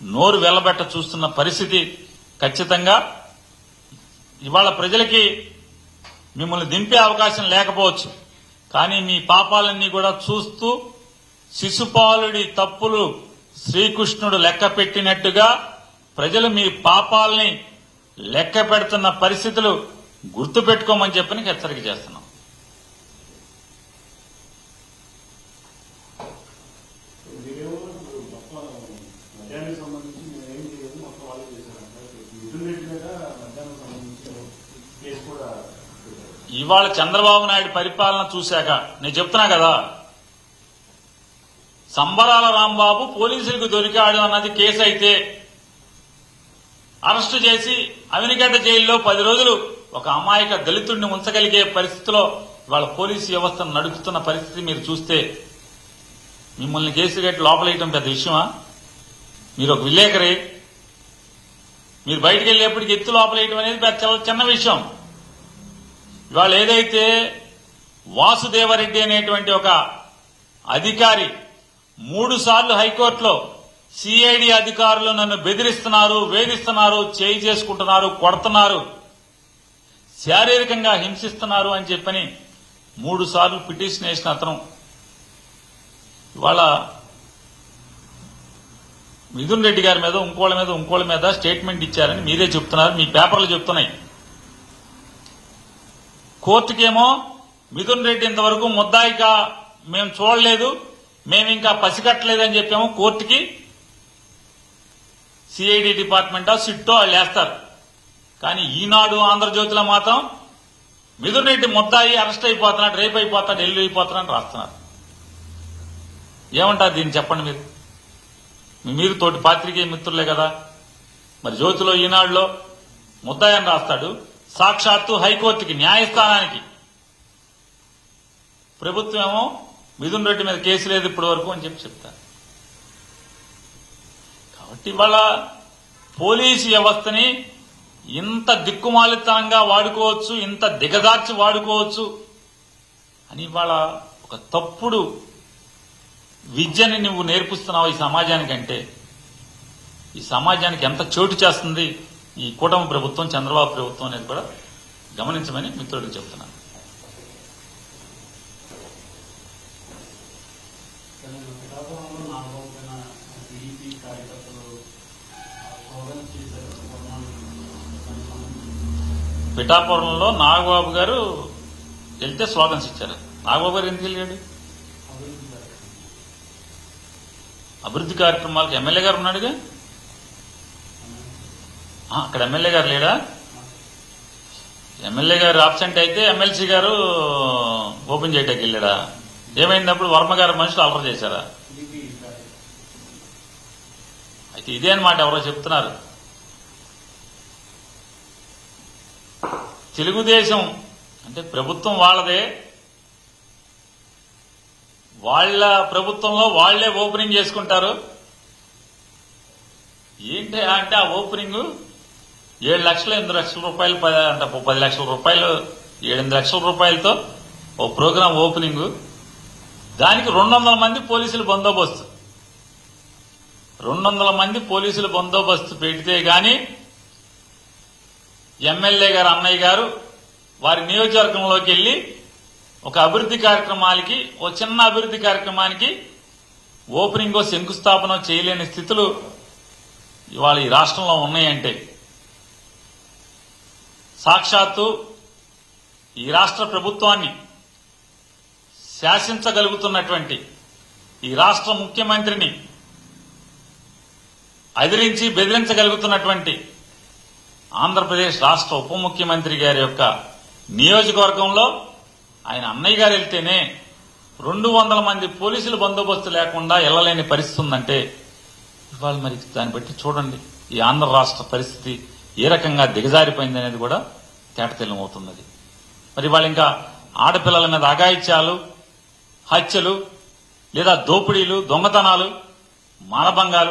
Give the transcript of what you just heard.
నోరు వెల్లబెట్ట చూస్తున్న పరిస్థితి ఖచ్చితంగా ఇవాళ ప్రజలకి మిమ్మల్ని దింపే అవకాశం లేకపోవచ్చు. కానీ మీ పాపాలన్నీ కూడా చూస్తూ శిశుపాలుడి తప్పులు శ్రీకృష్ణుడు లెక్క పెట్టినట్టుగా ప్రజలు మీ పాపాలని లెక్క పెడుతున్న పరిస్థితులు గుర్తుపెట్టుకోమని చెప్పని హెచ్చరిక చేస్తున్నారు మీరేమో మొత్తం మద్యానికి సంబంధించి మేము ఏం చేయలేదు మొత్తం వాళ్ళే చేశారంట మిథున్ రెడ్డి మీద మద్యానికి సంబంధించి కేసు కూడా పెట్టారు. ఇవాళ చంద్రబాబు నాయుడు పరిపాలన చూశాక నేను చెప్తున్నా కదా సంబరాల రాంబాబు పోలీసులకు దొరికాడు అన్నది కేసు అయితే అరెస్టు చేసి అవినిగడ్డ జైల్లో పది రోజులు ఒక అమాయక దళితుడిని ఉంచగలిగే పరిస్థితిలో ఇవాళ పోలీసు వ్యవస్థను నడుపుతున్న పరిస్థితి మీరు చూస్తే మిమ్మల్ని కేసు గట్టి లోపలేయటం పెద్ద విషయమా? మీరు ఒక విలేకరే మీరు బయటికి వెళ్ళేప్పటికి ఎత్తు లోపలేయటం అనేది పెద్ద చాలా చిన్న విషయం. ఇవాళ ఏదైతే వాసుదేవరెడ్డి అనేటువంటి ఒక అధికారి మూడు సార్లు హైకోర్టులో సిఐడి అధికారులు నన్ను బెదిరిస్తున్నారు వేధిస్తున్నారు చేయి చేసుకుంటున్నారు కొడుతున్నారు శారీరకంగా హింసిస్తున్నారు అని చెప్పని మూడు సార్లు పిటిషన్ వేసిన అతను. ఇవాళ మిథున్ రెడ్డి గారి మీద ఇంకోళ్ళ మీద ఇంకోళ్ళ మీద స్టేట్మెంట్ ఇచ్చారని మీరే చెప్తున్నారు మీ పేపర్లు చెప్తున్నాయి. కోర్టుకేమో మిథున్ రెడ్డి ఇంతవరకు ముద్దాయిగా మేము చూడలేదు మేము ఇంకా పసిగట్టలేదని చెప్పాము కోర్టుకి. సిఐడి డిపార్ట్మెంటో సిట్టో వాళ్ళు వేస్తారు కానీ ఈనాడు ఆంధ్రజ్యోతిలో మాత్రం మిథున్ రెడ్డి ముద్దాయి అరెస్ట్ అయిపోతున్నాడు రేపు అయిపోతాడు ఎల్లు అయిపోతున్నాడు రాస్తున్నారు. ఏమంటారు దీన్ని చెప్పండి మీరు? మీరు తోటి పాత్రికేయ మిత్రులే కదా. మరి జ్యోతిలో ఈనాడులో ముద్దాయని రాస్తాడు. సాక్షాత్తు హైకోర్టుకి న్యాయస్థానానికి. ప్రభుత్వం ఏమో మిథున్ రెడ్డి మీద కేసు లేదు ఇప్పటి వరకు అని చెప్పి చెప్తారు. కాబట్టి ఇవాళ పోలీసు వ్యవస్థని ఇంత దిక్కుమాలితనంగా వాడుకోవచ్చు ఇంత దిగదార్చి వాడుకోవచ్చు అని ఇవాళ ఒక తప్పుడు విద్యని నువ్వు నేర్పిస్తున్నావు ఈ సమాజానికంటే. ఈ సమాజానికి ఎంత చోటు చేస్తుంది? ఈ కూటమి ప్రభుత్వం చంద్రబాబు ప్రభుత్వం అనేది కూడా గమనించమని మిత్రుడికి చెప్తున్నాను పిఠాపురంలో నాగబాబు గారు వెళ్తే స్లోగన్స్ ఇచ్చారు. నాగబాబు గారు ఎందుకు వెళ్ళాడు? అభివృద్ధి కార్యక్రమం. అభివృద్ధి కార్యక్రమాలకు ఎమ్మెల్యే గారు ఉన్నాడుగా? అక్కడ ఎమ్మెల్యే గారు లేడా? ఎమ్మెల్యే గారు ఆబ్సెంట్ అయితే ఎమ్మెల్సీ గారు ఓపెన్ చేయడానికి వెళ్ళాడా? ఏమైంది వర్మ గారు మనుషులు అలర్ చేశారా? అయితే ఇదే అన్నమాట ఎవరో చెప్తున్నారు. తెలుగుదేశం అంటే ప్రభుత్వం వాళ్ళదే. వాళ్ళ ప్రభుత్వంలో వాళ్ళే ఓపెనింగ్ చేసుకుంటారు. ఏంటి అంటే ఆ ఓపెనింగ్ ఏడు లక్షలు ఎనిమిది లక్షల రూపాయలు అంటే పది లక్షల రూపాయలు ఏడెనిమిది లక్షల రూపాయలతో ఓ ప్రోగ్రాం ఓపెనింగ్. దానికి రెండు వందల మంది పోలీసులు బందోబస్తు. రెండు వందల మంది పోలీసులు బందోబస్తు పెడితే గాని ఎమ్మెల్యే గారు అన్నయ్య గారు వారి నియోజకవర్గంలోకి వెళ్ళి ఒక అభివృద్ధి కార్యక్రమాలకి ఓ చిన్న అభివృద్ధి కార్యక్రమానికి ఓపెనింగ్ శంకుస్థాపన చేయలేని స్థితులు ఇవాళ ఈ రాష్ట్రంలో ఉన్నాయంటే సాక్షాత్తు ఈ రాష్ట్ర ప్రభుత్వాన్ని శాసించగలుగుతున్నటువంటి ఈ రాష్ట్ర ముఖ్యమంత్రిని అదిరించి బెదిరించగలుగుతున్నటువంటి ఆంధ్రప్రదేశ్ రాష్ట్ర ఉప ముఖ్యమంత్రి గారి యొక్క నియోజకవర్గంలో ఆయన అన్నయ్య గారు వెళ్తేనే రెండు వందల మంది పోలీసులు బందోబస్తు లేకుండా వెళ్ళలేని పరిస్థితి ఉందంటే ఇవాళ మరి దాన్ని బట్టి చూడండి ఈ ఆంధ్ర రాష్ట్ర పరిస్థితి ఏ రకంగా దిగజారిపోయింది అనేది కూడా తేటతెల్లమవుతున్నది మరి వాళ్ళు ఇంకా ఆడపిల్లల మీద అఘాయిత్యాలు హత్యలు లేదా దోపిడీలు దొంగతనాలు మానభంగాలు